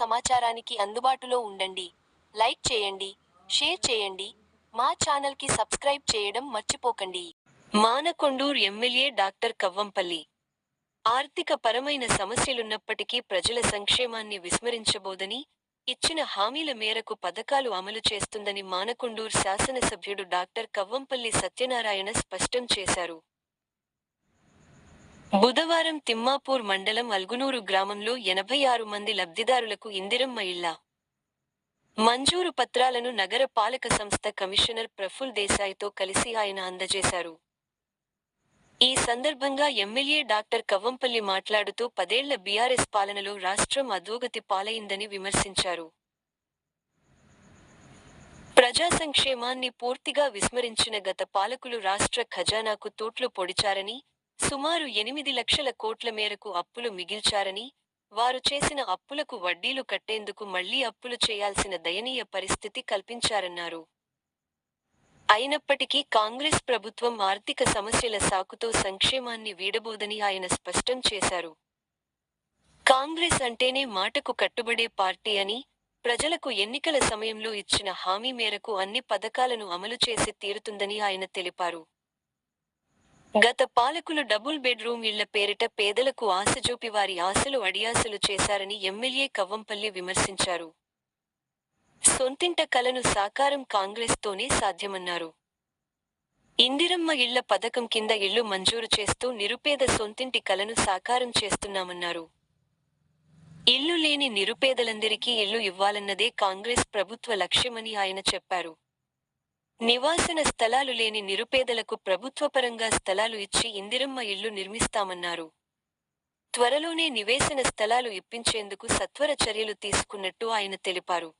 సమాచారానికి అందుబాటులో ఉండండి. లైక్ చేయండి షేర్ చేయండి మా ఛానల్కి సబ్స్క్రైబ్ చేయడం మర్చిపోకండి. Manakondur MLA doctor Kavvampalli. ఆర్థిక పరమైన సమస్యలున్నప్పటికీ ప్రజల సంక్షేమాన్ని విస్మరించబోదని ఇచ్చిన హామీల మేరకు పథకాలు అమలు చేస్తుందని మానకొండూర్ శాసనసభ్యుడు డాక్టర్ కవ్వంపల్లి సత్యనారాయణ స్పష్టం చేశారు. బుధవారం తిమ్మాపూర్ మండలం అల్గునూరు గ్రామంలో ఎనభై ఆరు మంది లబ్ధిదారులకు ఇందిరమ్మ ఇళ్ళ మంజూరు పత్రాలను నగర పాలక సంస్థ కమిషనర్ ప్రఫుల్ దేశాయ్తో కలిసి ఆయన అందజేశారు. ఈ సందర్భంగా ఎమ్మెల్యే డాక్టర్ కవ్వంపల్లి మాట్లాడుతూ పదేళ్ళ బీఆర్ఎస్ పాలనలో రాష్ట్రం అధోగతి పాలైందని విమర్శించారు. ప్రజా సంక్షేమాన్ని పూర్తిగా విస్మరించిన గత పాలకులు రాష్ట్ర ఖజానాకు తూట్లు పొడిచారని సుమారు ఎనిమిది లక్షల కోట్ల మేరకు అప్పులు మిగిల్చారని వారు చేసిన అప్పులకు వడ్డీలు కట్టేందుకు మళ్ళీ అప్పులు చేయాల్సిన దయనీయ పరిస్థితి కల్పించారన్నారు. అయినప్పటికీ కాంగ్రెస్ ప్రభుత్వం ఆర్థిక సమస్యల సాకుతో సంక్షేమాన్ని వీడబోదని ఆయన స్పష్టం చేశారు. కాంగ్రెస్ అంటేనే మాటకు కట్టుబడే పార్టీ అని ప్రజలకు ఎన్నికల సమయంలో ఇచ్చిన హామీ మేరకు అన్ని పథకాలను అమలు చేసి తీరుతుందని ఆయన తెలిపారు. గత పాలకులు డబుల్ బెడ్రూమ్ ఇళ్ళ పేరిట పేదలకు ఆశ చూపి వారి ఆశలు అడియాసలు చేశారని ఎమ్మెల్యే కవ్వంపల్లి విమర్శించారు. సొంతింట కలను సాకారం కాంగ్రెస్తోనే సాధ్యమన్నారు. ఇందిరమ్మ ఇళ్ళ పథకం కింద ఇళ్ళు మంజూరు చేస్తూ నిరుపేద సొంతింటి కలను సాకారం చేస్తున్నామన్నారు. ఇల్లు లేని నిరుపేదలందరికీ ఇల్లు ఇవ్వాలన్నదే కాంగ్రెస్ ప్రభుత్వ లక్ష్యమని ఆయన చెప్పారు. నివాసన స్థలాలు లేని నిరుపేదలకు ప్రభుత్వపరంగా స్థలాలు ఇచ్చి ఇందిరమ్మ ఇళ్ళు నిర్మిస్తామన్నారు. త్వరలోనే నివేశన స్థలాలు ఇప్పించేందుకు సత్వర చర్యలు తీసుకున్నట్టు ఆయన తెలిపారు.